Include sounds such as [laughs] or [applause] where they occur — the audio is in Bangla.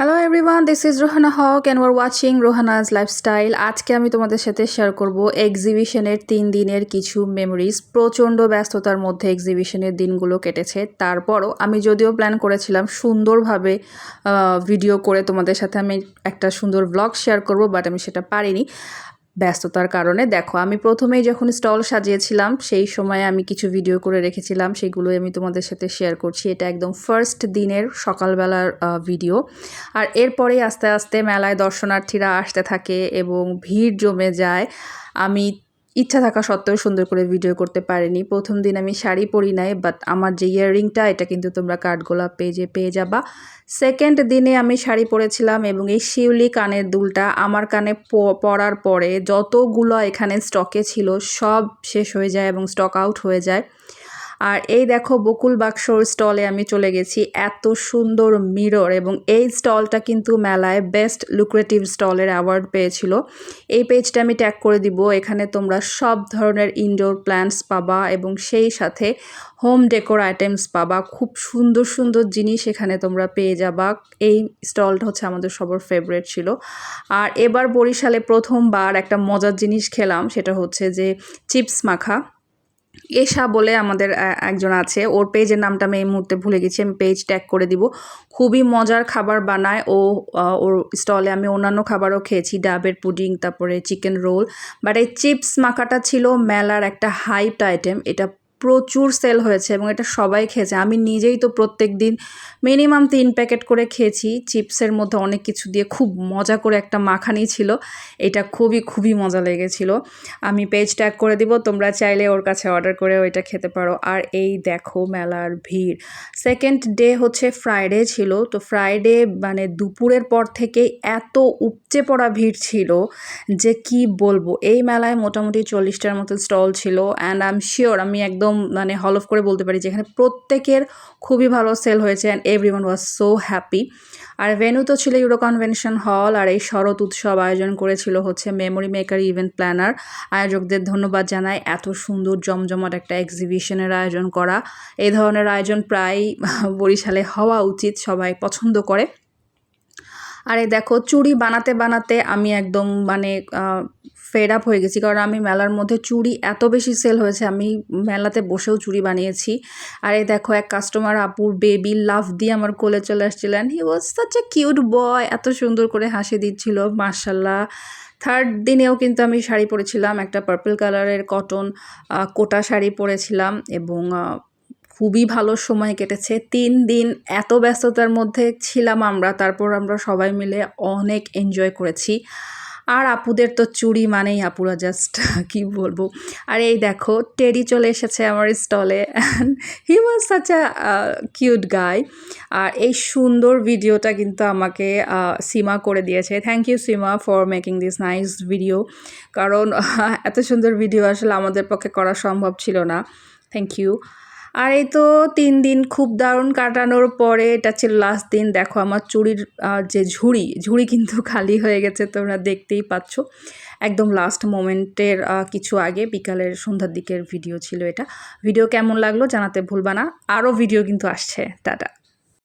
Hello everyone this is Rohana Haque and we're watching Rohana's lifestyle আজকে আমি তোমাদের সাথে শেয়ার করব এক্সিবিশনের তিন দিনের কিছু মেমোরিজ প্রচণ্ড ব্যস্ততার মধ্যে এক্সিবিশনের দিনগুলো কেটেছে। তারপরও আমি যদিও প্ল্যান করেছিলাম সুন্দরভাবে ভিডিও করে তোমাদের সাথে আমি একটা সুন্দর ব্লগ শেয়ার করব বাট আমি সেটা পারিনি। ব্যস্ততার কারণে, দেখো, আমি প্রথমেই যখন স্টল সাজিয়েছিলাম, সেই সময় আমি কিছু ভিডিও করে রেখেছিলাম, সেগুলোই আমি তোমাদের সাথে শেয়ার করছি। এটা একদম ফার্স্ট দিনের সকালবেলার ভিডিও আর এরপরে আস্তে আস্তে মেলায় দর্শনার্থীরা আসতে থাকে এবং ভিড় জমে যায়। আমি ইচ্ছা থাকা সত্ত্বেও সুন্দর করে ভিডিও করতে পারিনি। প্রথম দিন আমি শাড়ি পরি নাই বাট আমার যে ইয়াররিংটা এটা কিন্তু তোমরা কাঠগোলাপ পেজে পেয়ে যাবা। সেকেন্ড দিনে আমি শাড়ি পরেছিলাম এবং এই শিউলি কানের দুলটা আমার কানে পরার পরে যতগুলো এখানে স্টকে ছিল, সব শেষ হয়ে যায় এবং স্টক আউট হয়ে যায়। আর এই দেখো বকুল বাক্সর স্টলে আমি চলে গেছি। এত সুন্দর মিরর এবং এই স্টলটা কিন্তু মেলায় বেস্ট লুক্রেটিভ স্টলের অ্যাওয়ার্ড পেয়েছিল। এই পেজটা আমি ট্যাগ করে দিব। এখানে তোমরা সব ধরনের ইনডোর প্ল্যান্টস পাবা এবং সেই সাথে হোম ডেকোর আইটেমস পাবা। খুব সুন্দর সুন্দর জিনিস এখানে তোমরা পেয়ে যাবা। এই স্টলটা হচ্ছে আমাদের সবার ফেভারেট ছিল। আর এবার বরিশালে প্রথমবার একটা মজার জিনিস খেলাম, সেটা হচ্ছে যে চিপস মাখা। এশা বলে আমাদের একজন আছে। ওর পেজের নামটা আমি এই মুহূর্তে ভুলে গেছি। আমি পেজ ট্যাগ করে দিব। খুবই মজার খাবার বানায়। ও ওর স্টলে আমি অন্যান্য খাবারও খেয়েছি। ডাবের পুডিং তারপরে চিকেন রোল বাট এই চিপস মাখাটা ছিল মেলার একটা হাইপ আইটেম এটা প্রচুর সেল হয়েছে এবং এটা সবাই খেয়েছে। আমি নিজেই তো প্রত্যেক দিন মিনিমাম তিন প্যাকেট করে খেয়েছি। চিপসের মধ্যে অনেক কিছু দিয়ে খুব মজা করে একটা মাখানি ছিল। এটা খুবই খুবই মজা লেগেছিল। আমি পেজ ট্যাগ করে দিব, তোমরা চাইলে ওর কাছে অর্ডার করে ওইটা খেতে পারো। আর এই দেখো মেলার ভিড়। সেকেন্ড ডে হচ্ছে ফ্রাইডে ছিল। তো ফ্রাইডে মানে দুপুরের পর থেকে এত উপচে পড়া ভিড় ছিল যে কি বলব? এই মেলায় মোটামুটি চল্লিশটার মতো স্টল ছিল। অ্যান্ড আই এম শিওর আমি একদম একদম মানে হল অফ করে বলতে পারি যেখানে প্রত্যেকের খুবই ভালো সেল হয়েছে and everyone was so happy R venue তো ছিল ইউরো কনভেনশন হল আর এই শরৎ উৎসব আয়োজন করেছিল হচ্ছে মেমোরি মেকার ইভেন্ট প্ল্যানার আয়োজকদের ধন্যবাদ জানাই এত সুন্দর জমজমাট একটা এক্সিবিশনের আয়োজন করা। এই ধরনের আয়োজন প্রায় বরিশালে হওয়া উচিত, সবাই পছন্দ করে। আর এই দেখো, চুড়ি বানাতে বানাতে আমি একদম মানে ফেড আপ হয়ে গেছি। কারণ আমি মেলার মধ্যে চুড়ি এত বেশি সেল হয়েছে, আমি মেলাতে বসেও চুড়ি বানিয়েছি। আর এই দেখো, এক কাস্টমার আপুর বেবি লাভ দিয়ে আমার কোলে চলে আসছিলেন হি ওয়াজ সাচ এ কিউট বয় এত সুন্দর করে হাসি দিচ্ছিল মার্শাল্লাহ থার্ড দিনেও কিন্তু আমি শাড়ি পরেছিলাম, একটা পার্পল কালারের কটন কোটা শাড়ি পরেছিলাম এবং খুবই ভালো সময় কেটেছে। তিন দিন এত ব্যস্ততার মধ্যে ছিলাম আমরা, তারপর আমরা সবাই মিলে অনেক এনজয় করেছি। আর আপুদের তো চুরি মানেই আপুরা জাস্ট কি বলব? আর এই দেখো, টেডি চলে এসেছে আমার স্টলে হি ওয়াজ সাচ আ কিউট গাই আর এই সুন্দর ভিডিওটা কিন্তু আমাকে সীমা করে দিয়েছে। Thank you Seema for making this nice video কারণ এত সুন্দর ভিডিও আসলে আমাদের পক্ষে করা সম্ভব ছিল না। থ্যাংক ইউ আর এই তো তিন দিন খুব দারুণ কাটানোর পরে এটা ছিল লাস্ট দিন, দেখো আমার চুরির যে ঝুড়ি ঝুড়ি কিন্তু [laughs] খালি হয়ে গেছে, তোমরা দেখতেই পাচ্ছ। একদম লাস্ট মোমেন্টের কিছু আগে, বিকালের সন্ধ্যার দিকের ভিডিও ছিল এটা। ভিডিও কেমন লাগল জানাতে ভুলবা না। আরও ভিডিও কিন্তু আসছে। টাটা।